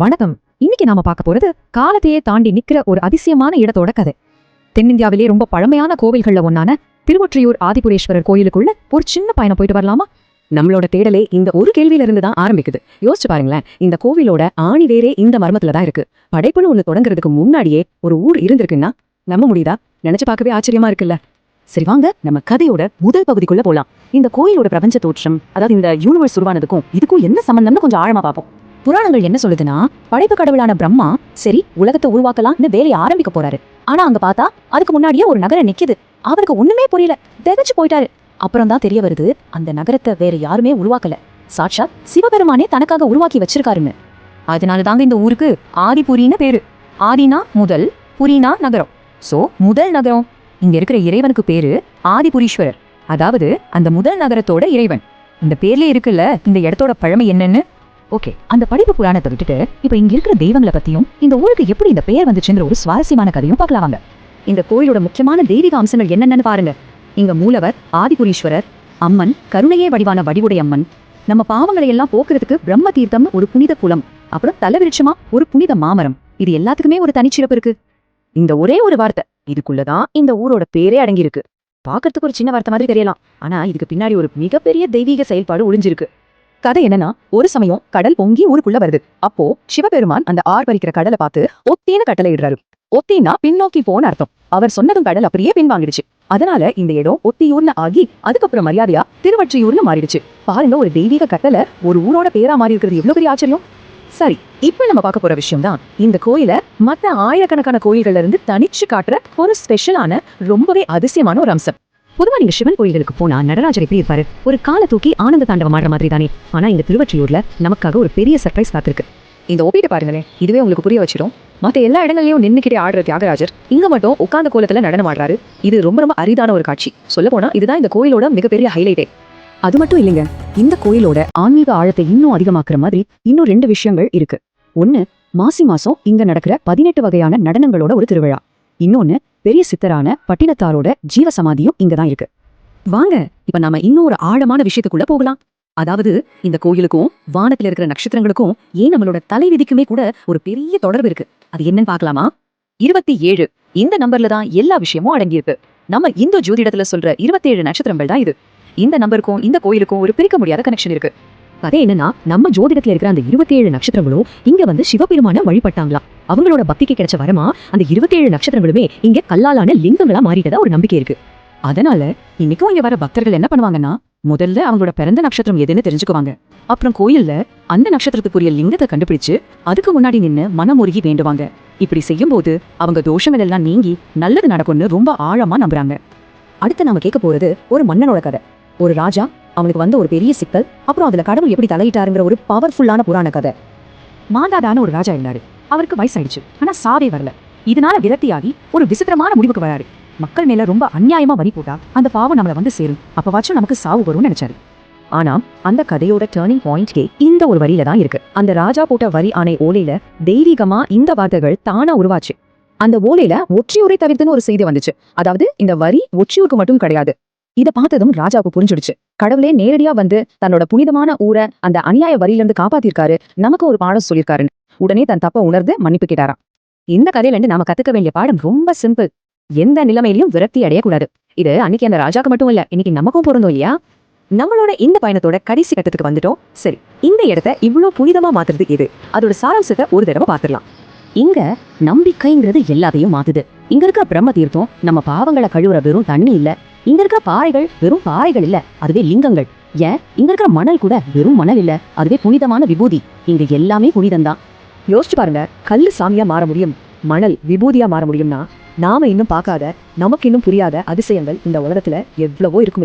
வணக்கம். இன்னைக்கு நாம பார்க்க போறது காலத்தையே தாண்டி நிக்கிற ஒரு அதிசயமான இடத்தோட கதை. தென்னிந்தியாவிலே ரொம்ப பழமையான கோவில்கள்ல ஒன்னான திருவொற்றியூர் ஆதிபுரேஸ்வரர் கோயிலுக்குள்ள ஒரு சின்ன பயணம் போயிட்டு வரலாமா? நம்மளோட தேடலே இந்த ஒரு கேள்வியில இருந்து தான் ஆரம்பிக்குது. யோசிச்சு பாருங்களேன் இந்த கோவிலோட ஆணி வேரே இந்த மர்மத்துல தான் இருக்கு. படைப்புன்னு ஒண்ணு தொடங்குறதுக்கு முன்னாடியே ஒரு ஊர் இருந்திருக்குன்னா நம்ப முடியுதா? நினைச்சு பார்க்கவே ஆச்சரியமா இருக்குல்ல. சரி வாங்க நம்ம கதையோட முதல் பகுதிக்குள்ள போலாம். இந்த கோயிலோட பிரபஞ்ச தோற்றம் அதாவது இந்த யூனிவர்ஸ் உருவானதுக்கும் இதுக்கும் என்ன சம்பந்தம்னு கொஞ்சம் ஆழமா பார்ப்போம். புராணங்கள் என்ன சொல்லுதுன்னா படைப்பு கடவுளான பிரம்மா சரி உலகத்தை உருவாக்கலாம்னு வேலையை ஆரம்பிக்க போறாரு. ஆனா அங்க பார்த்தா அதுக்கு முன்னாடியே ஒரு நகரம் நிக்குது. அவருக்கு ஒண்ணுமே புரியல. திகச்சு போயிட்டாரு. அப்புறம் தான் தெரிய வருது அந்த நகரத்தை வேற யாருமே உருவாக்கல. சாட்சாத் சிவபெருமானே தனக்காக உருவாக்கி வச்சிருக்காருன்னு. அதனால தாங்க இந்த ஊருக்கு ஆதிபுரின்னு பேரு. ஆதினா முதல் புரினா நகரம். சோ முதல் நகரம். இங்க இருக்கிற இறைவனுக்கு பேரு ஆதிபுரீஸ்வரர். அதாவது அந்த முதல் நகரத்தோட இறைவன். இந்த பேர்ல இருக்குல்ல இந்த இடத்தோட பழமை என்னன்னு? ஓகே அந்த படிப்பு புராணத்தை விட்டுட்டு இப்ப இங்க இருக்கிற தெய்வங்களை பத்தியும் இந்த ஊருக்கு எப்படி இந்த பெயர் வந்துச்சுன்ற ஒரு சுவாரஸ்யமான கதையும் பார்க்கலாம் இந்த கோயிலோட முக்கியமான தெய்வீக அம்சங்கள் என்னென்னு பாருங்க. இங்க மூலவர் ஆதிபுரீஸ்வரர் அம்மன் கருணையே வடிவான வடிவுடை அம்மன். நம்ம பாவங்களை எல்லாம் போக்குறதுக்கு பிரம்ம தீர்த்தம் ஒரு புனித குலம் அப்புறம் தலைவிருட்சமா ஒரு புனித மாமரம். இது எல்லாத்துக்குமே ஒரு தனிச்சிறப்பு இருக்கு. இந்த ஒரே ஒரு வார்த்தை இதுக்குள்ளதான் இந்த ஊரோட பேரே அடங்கியிருக்கு. பாக்குறதுக்கு ஒரு சின்ன வார்த்தை மாதிரி தெரியலாம். ஆனா இதுக்கு பின்னாடி ஒரு மிகப்பெரிய தெய்வீக செயல்பாடு ஒளிஞ்சிருக்கு. கதை என்னன்னா ஒரு சமயம் கடல் பொங்கி ஊருக்குள்ள வருது. அப்போ சிவபெருமான் அந்த ஆர்ப்பரிக்கிற கடலை பார்த்து ஒத்தேன கட்டளை இடுறாரு. ஒத்தேனா பின்னோக்கி போன அர்த்தம். அவர் சொன்னதும் கடல் அப்படியே பின்வாங்கிடுச்சு. அதனால இந்த இடம் ஒத்தியூர்னு ஆகி அதுக்கப்புறம் மரியாதையா திருவற்றியூர்னு மாறிடுச்சு. பாருங்க ஒரு தெய்வீக கட்டளை ஒரு ஊரோட பேரா மாறி இருக்கிறது எவ்வளவு பெரிய ஆச்சரியம்? சரி இப்ப நம்ம பார்க்க போற விஷயம் தான் இந்த கோயில மத்த ஆயிரக்கணக்கான கோயில்கள்ல இருந்து தனிச்சு காட்டுற ஒரு ஸ்பெஷலான ரொம்பவே அதிசயமான ஒரு அம்சம். பொதுவா நீங்க சிவன் கோயில்களுக்கு போனா நடராஜர் எப்படி இருப்பாரு? ஒரு காலை தூக்கி ஆனந்த தாண்டவம் ஆடுற மாதிரி தானே. ஆனா இந்த திருவற்றியூர்ல நமக்காக ஒரு பெரிய சர்ப்ரைஸ் காத்திருக்கு. இந்த ஒப்பீட்டை பாருங்களேன். இதுவே உங்களுக்கு புரிய வச்சிடும் மத்த எல்லா இடங்களையும் நின்றுக்கிட்டே ஆடுற தியாகராஜர் இங்க மட்டும் உட்கார்ந்த கோலத்துல நடனம் ஆடுறாரு. இது ரொம்ப ரொம்ப அரிதான ஒரு காட்சி. சொல்ல போனா இதுதான் இந்த கோயிலோட மிகப்பெரிய ஹைலைட்டே அது மட்டும் இல்லைங்க. இந்த கோயிலோட ஆன்மீக ஆழத்தை இன்னும் அதிகமாக்குற மாதிரி இன்னும் ரெண்டு விஷயங்கள் இருக்கு. ஒண்ணு மாசி மாசம் இங்க நடக்கிற பதினெட்டு வகையான நடனங்களோட ஒரு திருவிழா. இன்னொன்னு பெரிய சித்தரான பட்டினத்தாரோட ஜீவ சமாதியும் இங்கதான் இருக்கு. வாங்க இப்ப நாம இன்னொரு ஆழமான விஷயத்துக்குள்ள போகலாம். அதாவது இந்த கோயிலுக்கும் வானத்துல இருக்கிற நட்சத்திரங்களுக்கும் ஏன் நம்மளோட தலைவிதிக்குமே கூட ஒரு பெரிய தொடர்பு இருக்கு. அது என்னன்னு பாக்கலாமா இருபத்தி ஏழு இந்த நம்பர்ல தான் எல்லா விஷயமும் அடங்கியிருக்கு. நம்ம இந்து ஜோதிடத்துல சொல்ற இருபத்தேழு நட்சத்திரங்கள் தான் இது. இந்த நம்பருக்கும் இந்த கோயிலுக்கும் ஒரு பிரிக்க முடியாத கனெக்ஷன் இருக்கு. கதை என்னன்னா நம்ம ஜோதிடத்துல இருக்கிற அந்த இருபத்தேழு நட்சத்திரங்களும் இங்க வந்து சிவபெருமான வழிபட்டாங்களாம். அவங்களோட பக்திக்கு கிடைச்ச வரமா அந்த இருபத்தேழு நட்சத்திரங்களுமே இங்க கல்லாலான லிங்கங்களா மாறிட்டதா ஒரு நம்பிக்கை இருக்கு. அதனால இன்னைக்கும் இங்க வர பக்தர்கள் என்ன பண்ணுவாங்கன்னா முதல்ல அவங்களோட பிறந்த நட்சத்திரம் எதுன்னு தெரிஞ்சுக்குவாங்க. அப்புறம் கோயில்ல அந்த நட்சத்திரத்துக்குரிய லிங்கத்தை கண்டுபிடிச்சு அதுக்கு முன்னாடி நின்னு மனமுருகி வேண்டுவாங்க. இப்படி செய்யும்போது அவங்க தோஷங்கள் எல்லாம் நீங்கி நல்லது நடக்கும்னு ரொம்ப ஆழமா நம்புறாங்க. அடுத்து நாம கேட்க போறது ஒரு மன்னனோட கதை. ஒரு ராஜா அவனுக்கு வந்த ஒரு பெரிய சிக்கல் அப்புறம் அதுல கடவுள் எப்படி தலையிட்டாருங்கிற ஒரு பவர்ஃபுல்லான புராண கதை. மாந்தாதான ஒரு ராஜா இருந்தாரு. அவருக்கு வயசாயிடுச்சு. ஆனா சாவே வரல. இதனால விரக்தியாகி ஒரு விசித்திரமான முடிவுக்கு வராரு. மக்கள் மேல ரொம்ப அநியாயமா வரி போட்டா அந்த பாவம் நம்மள வந்து சேரும். அப்பவாச்சும் நமக்கு சாவு வரும்னு நினைச்சாரு. ஆனா அந்த கதையோட டேர்னிங் பாயிண்ட்கே இந்த ஒரு வரியில தான் இருக்கு. அந்த ராஜா போட்ட வரி ஆணை ஓலையில தெய்வீகமா இந்த வார்த்தைகள் தானா உருவாச்சு. அந்த ஓலையில ஒற்றியூரை தவிர்த்துன்னு ஒரு செய்தி வந்துச்சு. அதாவது இந்த வரி ஒற்றியூருக்கு மட்டும் கிடையாது. இத பார்த்ததும் ராஜாவுக்கு புரிஞ்சிடுச்சு. கடவுளே நேரடியா வந்து தன்னோட புனிதமான ஊரை அந்த அநியாய வரியில இருந்து காப்பாத்திருக்காரு. நமக்கு ஒரு பாடம் சொல்லியிருக்காருன்னு. உடனே தன் தப்ப உணர்ந்து மன்னிப்பு கேட்டாராம். இந்த கதையில இருந்து நாம கத்துக்க வேண்டிய பாடம் ரொம்ப சிம்பிள் எந்த நிலைமையிலும் விரக்தி அடையக்கூடாது. இது அன்னைக்கு அந்த ராஜாக்கு மட்டும் இல்ல இன்னைக்கு நமக்கும் பொருந்தோம் இல்லையா? நம்மளோட இந்த பயணத்தோட கடைசி கட்டத்துக்கு வந்துட்டோம். சரி இந்த இடத்த இவ்ளோ புனிதமா மாத்துறது எது? அதோட சாராம்சத்தை ஒரு தடவை பார்த்துடலாம். இங்க நம்பிக்கைங்கிறது எல்லாத்தையும் மாத்துது. இங்க இருக்க பிரம்ம தீர்த்தம் நம்ம பாவங்களை கழுவுற வெறும் தண்ணி இல்ல. இங்க இருக்க பாறைகள் வெறும் பாறைகள் இல்ல. அதுவே லிங்கங்கள். ஏன்? இங்க இருக்கிற மணல் கூட வெறும் மணல் இல்ல. அதுவே புனிதமான விபூதி. இங்க எல்லாமே புனிதம்தான் யோசிச்சு பாருங்க கல்லு சாமியா மாற முடியும் மணல் விபூதியா மாற முடியும்னா நாம இன்னும் பார்க்காத நமக்கு இன்னும் புரியாத அதிசயங்கள் இந்த உலகத்துல எவ்வளவோ இருக்கும்